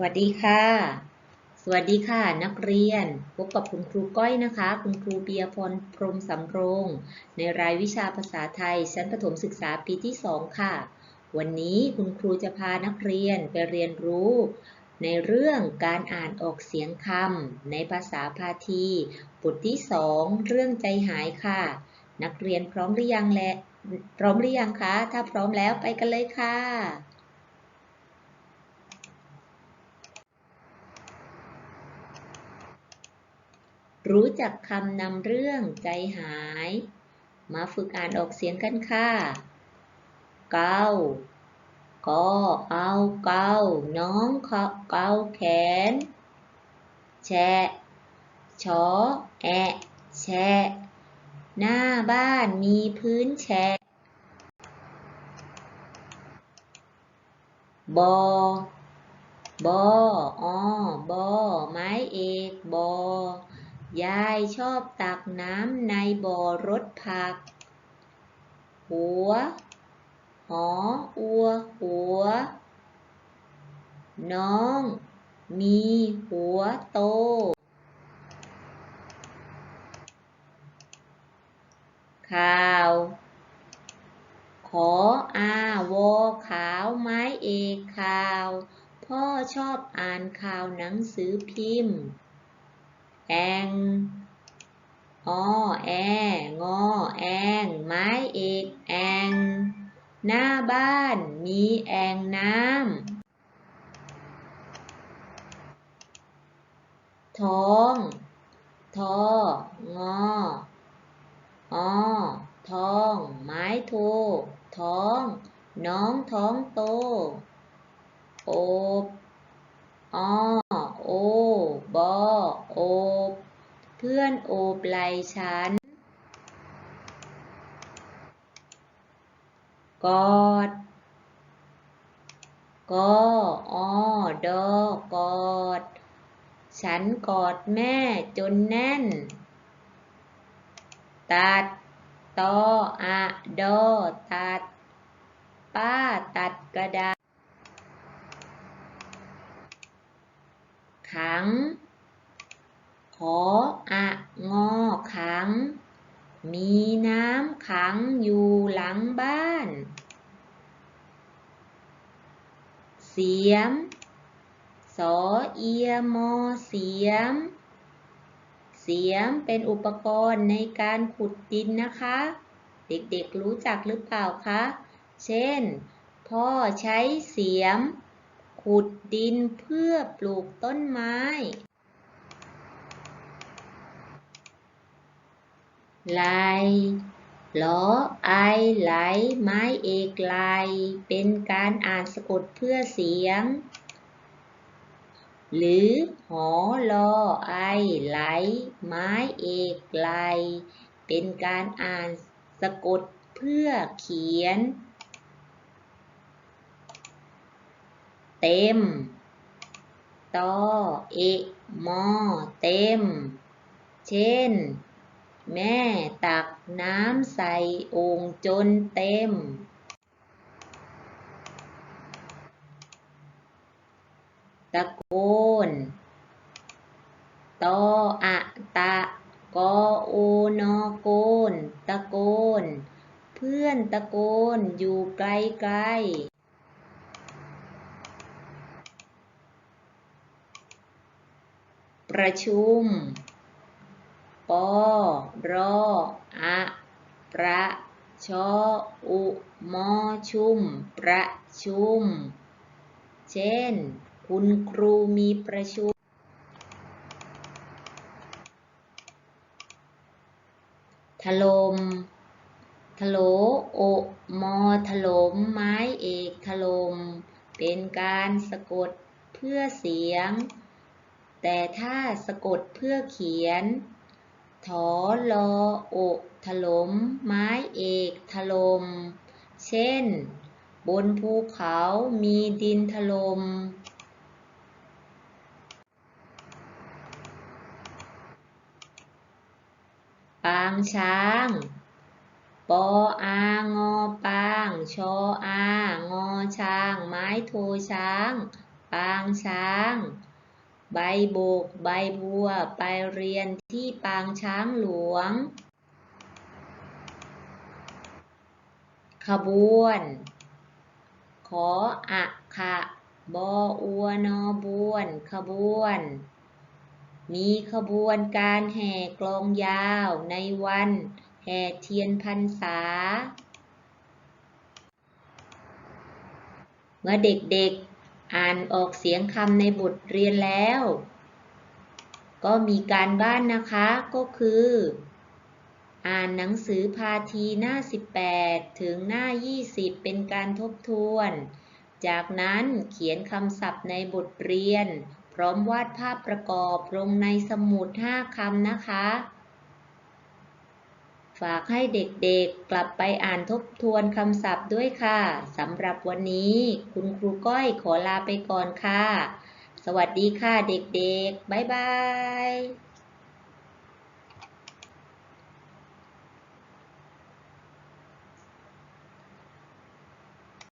วัสดีค่ะ สวัสดีค่ะ นักเรียน พบกับคุณครูก้อยนะคะ คุณครูเบียพรพรมสำโรง ในรายวิชาภาษาไทย ชั้นประถมศึกษาปีที่ 2 ค่ะ วันนี้คุณครูจะพานักเรียนไปเรียนรู้ ในเรื่องการอ่านออกเสียงคำในภาษาพาทีบทที่ 2 เรื่องใจหายค่ะ นักเรียนพร้อมหรือยังและพร้อมหรือยังคะ ถ้าพร้อมแล้วไปกันเลยค่ะ รู้จักคำนำเรื่องใจหาย มาฝึกอ่านออกเสียงกันค่ะเกาก็เอาเกาน้องเขาเกาแขน แชะชอแอะแชะหน้าบ้านมีพื้นแฉะบอบออ บอ ไม้เอก บอ ยายชอบตักน้ำในบ่อรถผัก หัว หอ อัว หัว น้อง มีหัวโต ข่าว ขออาวอขาวไม้เอกข่าว พ่อชอบอ่านข่าวหนังสือพิมพ์ แองอแองอแองไม้เอกแองหน้าบ้านมีแองน้ำท้องทองออท้อง ไม้โทท้อง น้องท้องโต โอบอ โอบอโอบเพื่อนโอบไหลฉัน กอดกออดอกอด ฉันกอดแม่จนแน่น ตัดตออะดอตัด ป้าตัดกระดาษ ขัง ขออะงอขัง มีน้ำขังอยู่หลังบ้าน เสียม สอเอียมอเสียม เสียมเป็นอุปกรณ์ในการขุดดินนะคะ เด็กๆรู้จักหรือเปล่าคะ เช่น พ่อใช้เสียม ขุดดินเพื่อปลูกต้นไม้ ไหลล้อไอไหล ไม้เอกไหล เป็นการอ่านสะกดเพื่อเสียง หรือหอลอไอไหล ไม้เอกไหล เป็นการอ่านสะกดเพื่อเขียน เต็มตอเอมอเต็ม เช่น แม่ตักน้ำใส่โอ่งจนเต็มตะโกนตออะตะกอโอนอโกน ตะโกน เพื่อนตะโกนอยู่ไกลไกล ประชุม ปอรออะประชออุมอชุม ประชุม เช่น คุณครูมีประชุม ถล่มถลโอมอถลมไม้เอกถล่มเป็นการสะกดเพื่อเสียง แต่ถ้าสะกดเพื่อเขียน ถอลอโอถลม ไม้เอกถล่มเช่น บนภูเขามีดินถล่มปางช้าง ปออางอปาง ชออางอช้าง ไม้โทช้างปปางช้าง ใบโบก ใบบัว ไปเรียนที่ปางช้างหลวง ขบวน ขออะขะบออัวนอบวน ขบวน มีขบวนการแห่กลองยาวในวันแห่เทียนพรรษา เมื่อเด็กๆ อ่านออกเสียงคำในบทเรียนแล้ว ก็มีการบ้านนะคะก็คือ อ่านหนังสือพาทีหน้า 18 ถึงหน้า 20 เป็นการทบทวน จากนั้นเขียนคำศัพท์ในบทเรียน พร้อมวาดภาพประกอบลงในสมุด 5คำนะคะ ฝากให้เด็กๆกลับไปอ่านทบทวนคำศัพท์ด้วยค่ะสำหรับวันนี้คุณครูก้อยขอลาไปก่อนค่ะ สวัสดีค่ะเด็กๆ บ๊ายบาย